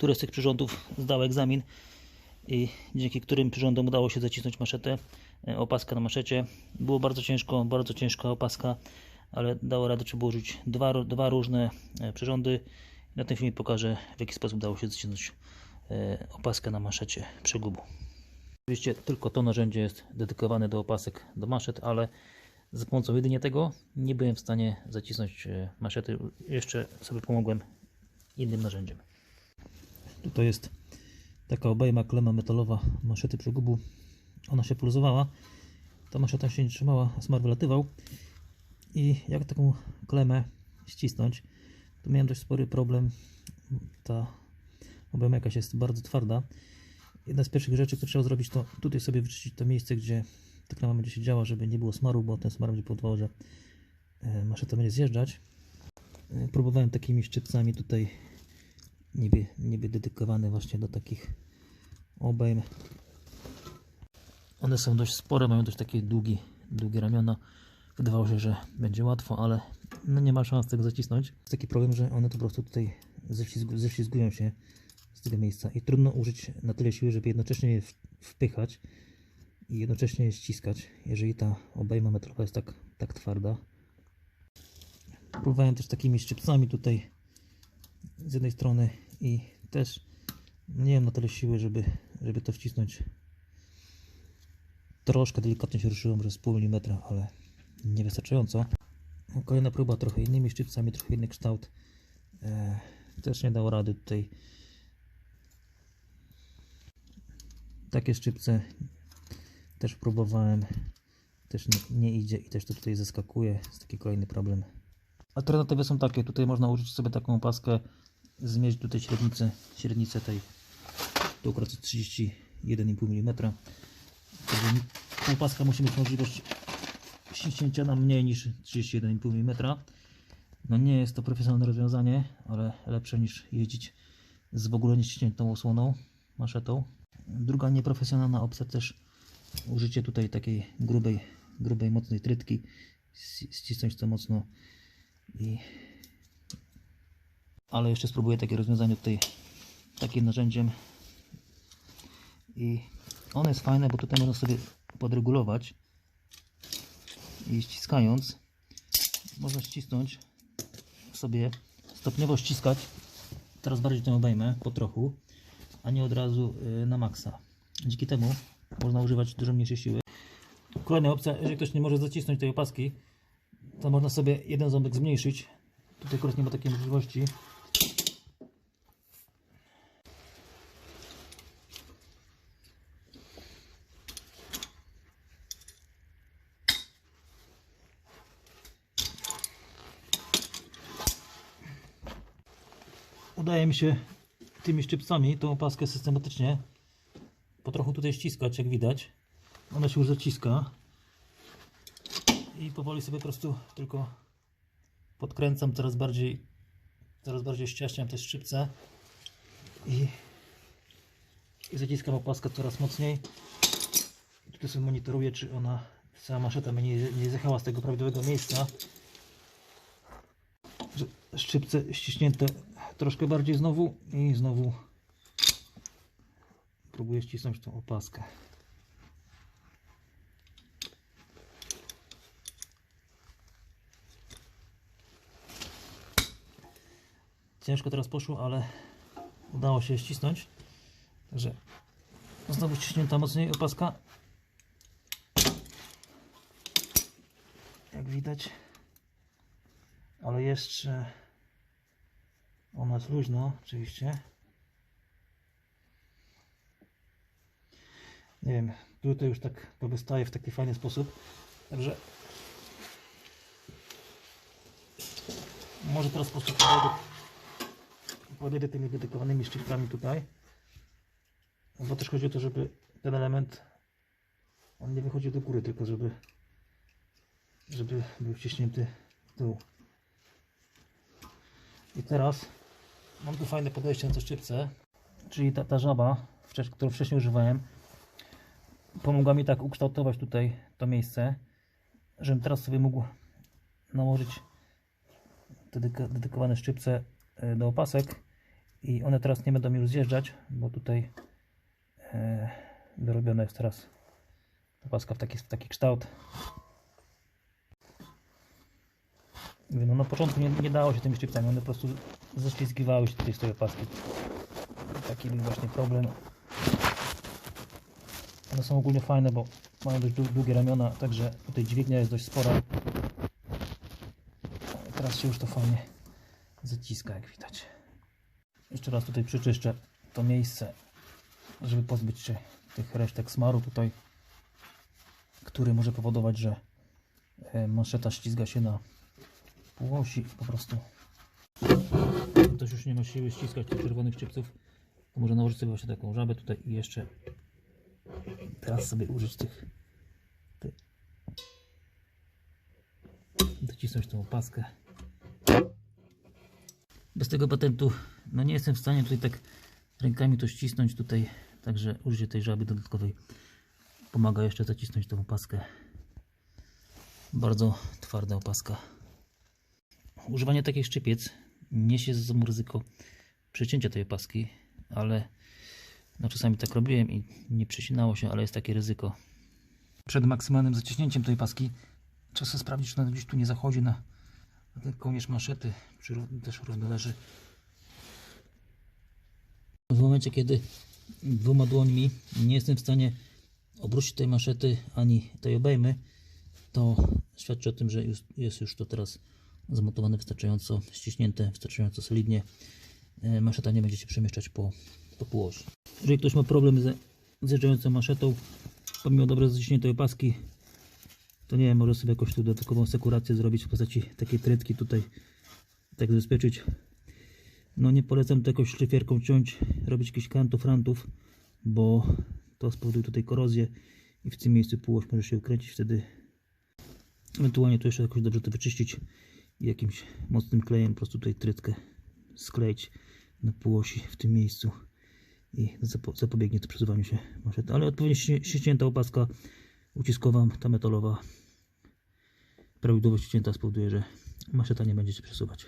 które z tych przyrządów zdał egzamin i dzięki którym przyrządom udało się zacisnąć maszetę, e, opaskę na maszecie. Było bardzo ciężko, bardzo ciężka opaska, ale dało radę, trzeba użyć dwa, dwa różne e, przyrządy. Na tym filmie pokażę, w jaki sposób udało się zacisnąć e, opaskę na maszecie przegubu. Oczywiście tylko to narzędzie jest dedykowane do opasek do maszet, ale za pomocą jedynie tego nie byłem w stanie zacisnąć maszety. Jeszcze sobie pomogłem innym narzędziem. Tutaj jest taka obejma klema metalowa maszety przegubu. Ona się pulsowała. Ta maszeta się nie trzymała, smar wylatywał. I jak taką klemę ścisnąć, to miałem dość spory problem. Ta obejma jakaś jest bardzo twarda. Jedna z pierwszych rzeczy, które trzeba zrobić, to tutaj sobie wyczyścić to miejsce, gdzie ta klema będzie się działa, żeby nie było smaru, bo ten smar będzie powodował, że e, maszeta będzie zjeżdżać. E, Próbowałem takimi szczypcami tutaj niby, niby dedykowane właśnie do takich obejm. One są dość spore, mają dość takie długi, długie ramiona. Wydawało się, że będzie łatwo, ale no nie ma szans tego zacisnąć. Jest taki problem, że one po prostu tutaj ześlizgu, ześlizgują się z tego miejsca i trudno użyć na tyle siły, żeby jednocześnie je wpychać i jednocześnie je ściskać, jeżeli ta obejma metalowa jest tak, tak twarda. Próbowałem też takimi szczypcami tutaj z jednej strony i też nie mam na tyle siły, żeby, żeby to wcisnąć. Troszkę delikatnie się ruszyłem, że z pół milimetra, ale niewystarczająco. Kolejna próba trochę innymi szczypcami, trochę inny kształt. E, też nie dało rady tutaj. Takie szczypce też próbowałem. Też nie, nie idzie i też to tutaj zaskakuje. Jest taki kolejny problem. Alternatywy są takie. Tutaj można użyć sobie taką paskę, zmierzyć tutaj średnicę, średnicę tej. Akurat jest 31,5 mm. Także ta paska musi mieć możliwość ściśnięcia na mniej niż 31,5 mm. No nie jest to profesjonalne rozwiązanie, ale lepsze niż jeździć z w ogóle nieściśniętą osłoną, maszetą. Druga nieprofesjonalna opcja też użycie tutaj takiej grubej, grubej mocnej trytki. Ści- Ścisnąć to mocno i ale jeszcze spróbuję takie rozwiązanie tutaj takim narzędziem. I ono jest fajne, bo tutaj można sobie podregulować. I ściskając można ścisnąć sobie stopniowo ściskać. Teraz bardziej tę obejmę po trochu a nie od razu y, na maksa. Dzięki temu można używać dużo mniejszej siły. Kolejna opcja, jeżeli ktoś nie może zacisnąć tej opaski to można sobie jeden ząbek zmniejszyć. Tutaj akurat nie ma takiej możliwości udaje mi się tymi szczypcami tą opaskę systematycznie po trochu tutaj ściskać, jak widać. Ona się już zaciska. I powoli sobie po prostu tylko podkręcam coraz bardziej, coraz bardziej ściaśniam te szczypce i, i zaciskam opaskę coraz mocniej. I tutaj sobie monitoruję, czy ona, cała maszeta mnie nie, nie zjechała z tego prawidłowego miejsca szczypce ściśnięte troszkę bardziej znowu i znowu próbuję ścisnąć tą opaskę. Ciężko teraz poszło, ale udało się ścisnąć. Także znowu ściśnięta mocniej opaska. Jak widać ale jeszcze ona jest luźno oczywiście. Nie wiem tutaj już tak to wystaje w taki fajny sposób. Także może teraz po prostu podejdę, podejdę tymi dedykowanymi szczypkami tutaj. Bo też chodzi o to, żeby ten element on nie wychodził do góry, tylko żeby żeby był wciśnięty w dół. I teraz mam tu fajne podejście na tę szczypce, czyli ta, ta żaba, którą wcześniej używałem, pomogła mi tak ukształtować tutaj to miejsce, żebym teraz sobie mógł nałożyć te dedykowane szczypce e, do opasek i one teraz nie będą mi rozjeżdżać, bo tutaj e, jest teraz opaska w taki, w taki kształt. No na początku nie, nie dało się tymi szczypcami, one po prostu ześlizgiwały się tutaj z tej opaski. Taki był właśnie problem. One są ogólnie fajne, bo mają dość dłu- długie ramiona, także tutaj dźwignia jest dość spora. Teraz się już to fajnie zaciska, jak widać. Jeszcze raz tutaj przyczyszczę to miejsce, żeby pozbyć się tych resztek smaru tutaj, który może powodować, że e, manszeta ścizga się na półosi po prostu. Ktoś już nie ma siły ściskać tych czerwonych szczypców, to może nałożyć sobie właśnie taką żabę tutaj i jeszcze teraz sobie użyć tych ty, docisnąć tą opaskę. Bez tego patentu no nie jestem w stanie tutaj tak rękami to ścisnąć tutaj także użycie tej żaby dodatkowej pomaga jeszcze zacisnąć tą opaskę. Bardzo twarda opaska używanie takich szczypiec niesie ze sobą ryzyko przecięcia tej opaski ale no czasami tak robiłem i nie przecinało się, ale jest takie ryzyko. Przed maksymalnym zaciśnięciem tej paski trzeba sprawdzić, czy ona gdzieś tu nie zachodzi na, na ten kołnierz maszety, czy też równo leży. W momencie, kiedy dwoma dłońmi nie jestem w stanie obrócić tej maszety ani tej obejmy, to świadczy o tym, że jest już to teraz zamontowane wystarczająco ściśnięte, wystarczająco solidnie. E, Maszeta nie będzie się przemieszczać po, po półosi. Jeżeli ktoś ma problem ze zjeżdżającą maszetą, pomimo dobrze zaciśniętej opaski, to nie wiem, może sobie jakąś tu dodatkową sekurację zrobić w postaci takiej trytki tutaj, tak zabezpieczyć. No nie polecam to jakoś szlifierką ciąć, robić jakichś kantów, rantów, bo to spowoduje tutaj korozję i w tym miejscu półoś może się ukręcić, wtedy ewentualnie tu jeszcze jakoś dobrze to wyczyścić jakimś mocnym klejem po prostu tutaj trytkę skleić na półosi w tym miejscu i zapo- zapobiegnie to przesuwaniu się maszety. Ale odpowiednio ści- ściśnięta opaska uciskowa, ta metalowa, prawidłowo ściśnięta spowoduje, że maszeta nie będzie się przesuwać.